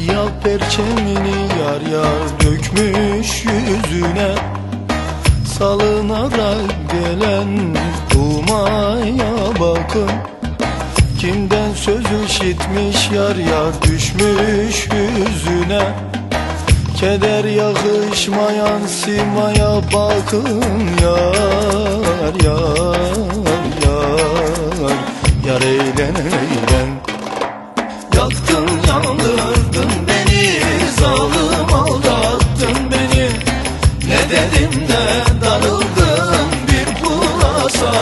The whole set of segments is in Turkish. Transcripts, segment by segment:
Siyah perçemini yar yar dökmüş yüzüne Salınarak gelen dumaya bakın. Kimden söz işitmiş yar yar düşmüş yüzüne Keder yakışmayan simaya bakın yar yar.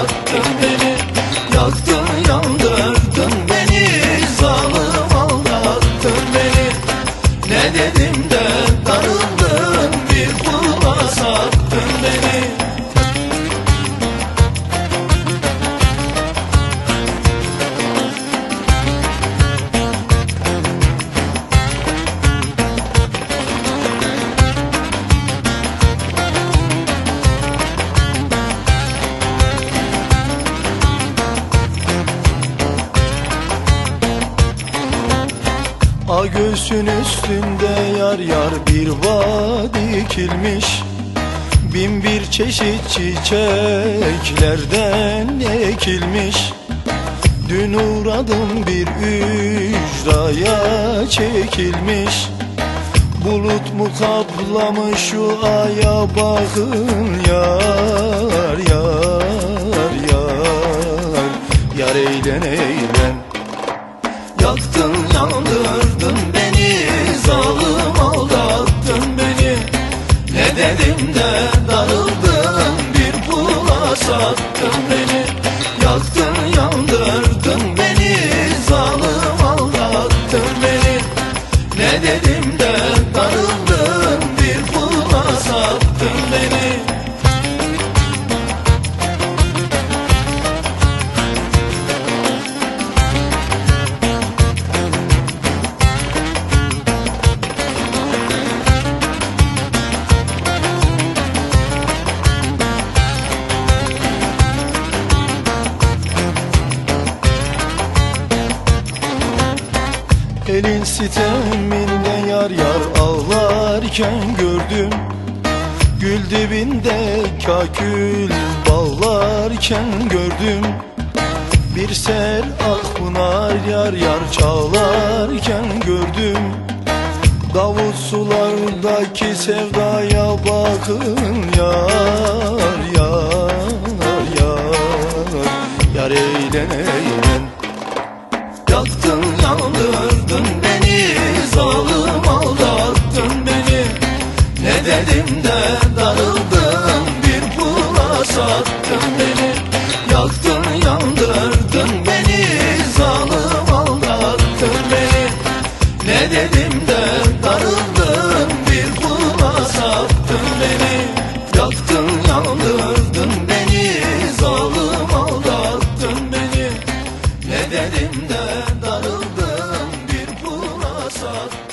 Sattın beni Yaktın yandırdın beni Zalim aldattın beni. Ne dedim de darıldın A göğsün üstünde yar yar bir bağ dikilmiş. Bin bir çeşit çiçeklerden ekilmiş. Dün uğradım bir ücraya çekilmiş. Bulut mu kaplamış şu aya bakın yar yar yar. Yar eğlen eğlen Yaktın yandırdın beni Zalim aldattın beni. Ne dedim de darıldın Bir pula sattın beni. Yaktın yandırdın beni Zalim aldattın beni. Ne dedim de darıldın Bir pula sattın beni Elin siteminde yar yar ağlarken gördüm. Gül dibinde kakül bağlarken gördüm. Bir ser akpınar yar yar çağlarken gördüm. Davut sulardaki sevdaya bakın yar yar yar Yar. Eğlen eğlen. Yaktın yandırdın sattın beni Yaktın yandırdın beni Zalim aldattın beni Ne dedim de darıldın Bir pula sattın beni Yaktın yandırdın beni Zalim aldattın beni ne dedim de darıldım bir pula sattın